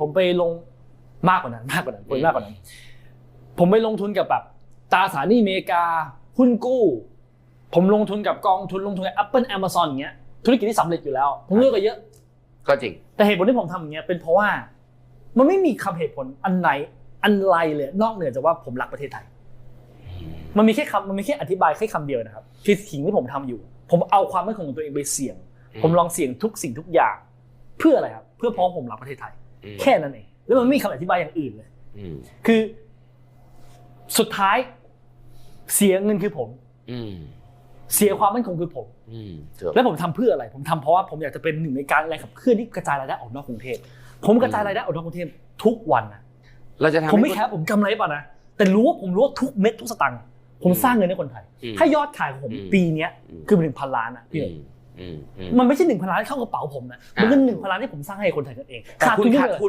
ผมไปลงมากกว่านั้น มากกว่านั้นผมมากกว่านั้น ผมไปลงทุนกับแบบตราสารหนี้อเมริกา หุ้นกู้ ผมลงทุนกับกองทุนลงทุนกับ Apple Amazon อย่างเงี้ยธุรกิจที่สำเร็จอยู่แล้ว ผมเลือกไปเยอะ ก็จริง แต่เหตุผลที่ผมทำอย่างเงี้ยเป็นเพราะว่ามันไม่มีคำเหตุผลอันไหนอันไรเลยนอกเหนือจากว่าผมรักประเทศไทย มันมีแค่คำมันมีแค่อธิบายแค่คำเดียวนะครับคือสิ่งที่ผมทำอยู่ ผมเอาความมั่นคงของตัวเองไปเสี่ยงอืมผมลองเสี่ยงทุกสิ่งทุกอย่าง เพื่ออะไรครับ เพื่อเพราะผมรักประเทศไทยอืม แค่นั้นเองแล้วมันไม่มีคำอธิบายอย่างอื่นเลยอืมคือ สุดท้าย เสียเงินคือผมอืมเสียความมั่นคงคือผมอืมเถอะแล้วผมทำเพื่ออะไร ผมทำเพราะว่าผมอยากจะเป็นหนึ่งในการแรงขับเคลื่อนที่กระจายรายได้ออกนอกกรุงเทพผมกระจายรายได้ออกนอกกรุงเทพทุกวันนะเราจะทำผมไม่ให้แคร์ผมกำไรป่ะนะแต่รู้ว่าผมรู้ว่าทุกเม็ดทุกสตังค์ผมสร้างเงินให้คนไทยอืมถ้ายอดขายของผมอืมปีเนี้ยอืมคือหนึ่งพันล้านนะพี่อืหนึ่ง มอืมอืมมันไม่ใช่หนึ่งพันล้านที่เข้ากระเป๋าผมนะมันคือหนึ่งพันล้านที่ผมสร้างให้คนไทยกันเองแต่ขาดคุณทุนเยขาดอะเลยทุน